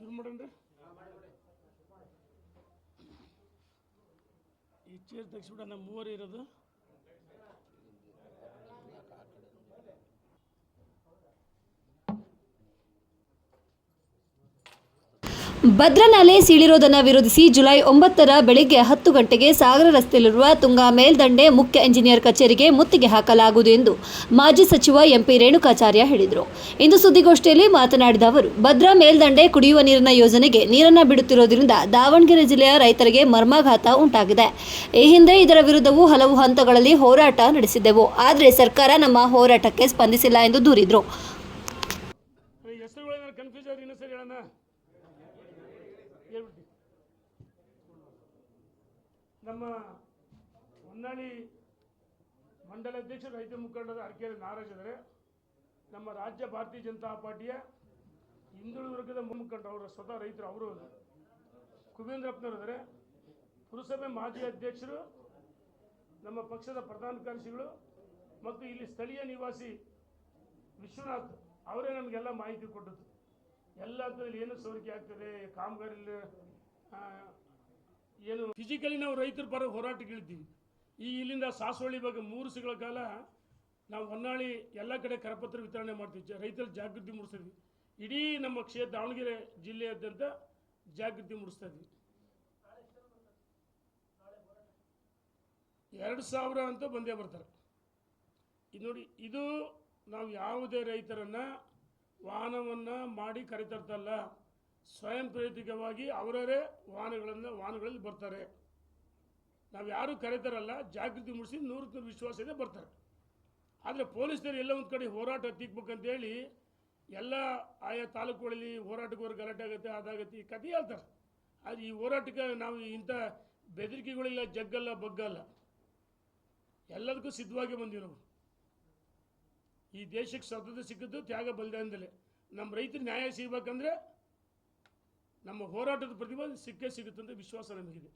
ಶುರು ರೀ ಈ ಚೇರ್ ತೆಗಿಸ್ಬಿಡ ನಮ್ಮ ಮೂವರು ಇರೋದು. ಭದ್ರಾ ನಾಲೆ ಸೀಳಿರೋದನ್ನು ವಿರೋಧಿಸಿ ಜುಲೈ ಒಂಬತ್ತರ ಬೆಳಿಗ್ಗೆ ಹತ್ತು ಗಂಟೆಗೆ ಸಾಗರ ರಸ್ತೆಯಲ್ಲಿರುವ ತುಂಗಾ ಮೇಲ್ದಂಡೆ ಮುಖ್ಯ ಇಂಜಿನಿಯರ್ ಕಚೇರಿಗೆ ಮುತ್ತಿಗೆ ಹಾಕಲಾಗುವುದು ಎಂದು ಮಾಜಿ ಸಚಿವ ಎಂಪಿ ರೇಣುಕಾಚಾರ್ಯ ಹೇಳಿದರು. ಇಂದು ಸುದ್ದಿಗೋಷ್ಠಿಯಲ್ಲಿ ಮಾತನಾಡಿದ ಅವರು, ಭದ್ರಾ ಮೇಲ್ದಂಡೆ ಕುಡಿಯುವ ನೀರಿನ ಯೋಜನೆಗೆ ನೀರನ್ನು ಬಿಡುತ್ತಿರುವುದರಿಂದ ದಾವಣಗೆರೆ ಜಿಲ್ಲೆಯ ರೈತರಿಗೆ ಮರ್ಮಾಘಾತ ಉಂಟಾಗಿದೆ. ಈ ಹಿಂದೆ ಇದರ ವಿರುದ್ಧವೂ ಹಲವು ಹಂತಗಳಲ್ಲಿ ಹೋರಾಟ ನಡೆಸಿದ್ದೆವು. ಆದರೆ ಸರ್ಕಾರ ನಮ್ಮ ಹೋರಾಟಕ್ಕೆ ಸ್ಪಂದಿಸಿಲ್ಲ ಎಂದು ದೂರಿದರು. ಹೇಳ್ಬಿಟ್ಟು ನಮ್ಮ ಹೊನ್ನಾಳಿ ಮಂಡಲ ಅಧ್ಯಕ್ಷರು ರೈತ ಅರ್ಕೆರೆ ನಾರಾಜ್ ಅಂದರೆ ನಮ್ಮ ರಾಜ್ಯ ಭಾರತೀಯ ಜನತಾ ಪಾರ್ಟಿಯ ಹಿಂದುಳಿದ ವರ್ಗದ ಮುಖಂಡರು ಅವರ ಸ್ವತಃ ರೈತರು ಅವರು ಕುಬೇಂದ್ರಪ್ಪನವರು ಇದ್ದಾರೆ ಪುರಸಭೆ ಮಾಜಿ ಅಧ್ಯಕ್ಷರು, ನಮ್ಮ ಪಕ್ಷದ ಪ್ರಧಾನ ಕಾರ್ಯದರ್ಶಿಗಳು ಮತ್ತು ಇಲ್ಲಿ ಸ್ಥಳೀಯ ನಿವಾಸಿ ವಿಶ್ವನಾಥ್ ಅವರೇ ನಮಗೆಲ್ಲ ಮಾಹಿತಿ ಕೊಟ್ಟದ್ದು ಎಲ್ಲ ಹಂತದಲ್ಲಿ ಏನು ಸೋರಿಕೆ ಆಗ್ತದೆ ಕಾಮಗಾರಿ ಏನು ಫಿಸಿಕಲಿ ನಾವು ರೈತರ ಪರ ಹೋರಾಟಗಳಿದ್ದೀವಿ ಈ ಇಲ್ಲಿಂದ ಸಾಸೋಳಿ ಬಗ್ಗೆ ಮೂರು ಸಿಗಳ ಕಾಲ ನಾವು ಹೊನ್ನಾಳಿ ಎಲ್ಲ ಕಡೆ ಕರಪತ್ರ ವಿತರಣೆ ಮಾಡ್ತೀವಿ. ರೈತರ ಜಾಗೃತಿ ಮೂಡಿಸ್ತೀವಿ. ಇಡೀ ನಮ್ಮ ಕ್ಷೇತ್ರ, ದಾವಣಗೆರೆ ಜಿಲ್ಲೆಯಾದ್ಯಂತ ಜಾಗೃತಿ ಮೂಡಿಸ್ತಾ ಇದ್ವಿ ಎರಡು ಸಾವಿರ ಅಂತ ಬಂದೇ ಬರ್ತಾರೆ. ಇದು ನೋಡಿ, ಇದು ನಾವು ಯಾವುದೇ ರೈತರನ್ನು ವಾಹನವನ್ನು ಮಾಡಿ ಕರೆತರ್ತಲ್ಲ. ಸ್ವಯಂ ಪ್ರೇರಿತವಾಗಿ ಅವರವರೇ ವಾಹನಗಳನ್ನು ವಾಹನಗಳಲ್ಲಿ ಬರ್ತಾರೆ. ನಾವು ಯಾರೂ ಕರೀತಾರಲ್ಲ, ಜಾಗೃತಿ ಮೂಡಿಸಿ ನೂರಕ್ಕೆ ನೂರು ವಿಶ್ವಾಸ ಇದೆ ಬರ್ತಾರೆ. ಆದರೆ ಪೊಲೀಸರು ಎಲ್ಲ ಒಂದು ಕಡೆ ಹೋರಾಟ ತಿಕ್ಬೇಕಂತೇಳಿ ಎಲ್ಲ ಆಯಾ ತಾಲೂಕುಗಳಲ್ಲಿ ಹೋರಾಟಕ್ಕೆ ಗಲಾಟೆ ಆಗುತ್ತೆ, ಅದಾಗುತ್ತೆ ಈ ಕಥೆ ಹೇಳ್ತಾರೆ. ಆದರೆ ಈ ಹೋರಾಟಕ್ಕೆ ನಾವು ಇಂಥ ಬೆದರಿಕೆಗಳಿಲ್ಲ, ಜಗ್ಗಲ್ಲ, ಬಗ್ಗಲ್ಲ. ಎಲ್ಲದಕ್ಕೂ ಸಿದ್ಧವಾಗಿ ನಾವು. ಈ ದೇಶಕ್ಕೆ ಸ್ವಾತಂತ್ರ್ಯ ಸಿಕ್ಕಿದ್ದು ತ್ಯಾಗ ಬಲಿದಾನದಲ್ಲೇ ನಮ್ಮ ರೈತರು ನ್ಯಾಯ ಸಿಗಬೇಕಂದ್ರೆ ನಮ್ಮ ಹೋರಾಟದ ಪ್ರತಿಭೆ ಸಿಕ್ಕೇ ಸಿಗುತ್ತಂತ ವಿಶ್ವಾಸ ನಮಗಿದೆ.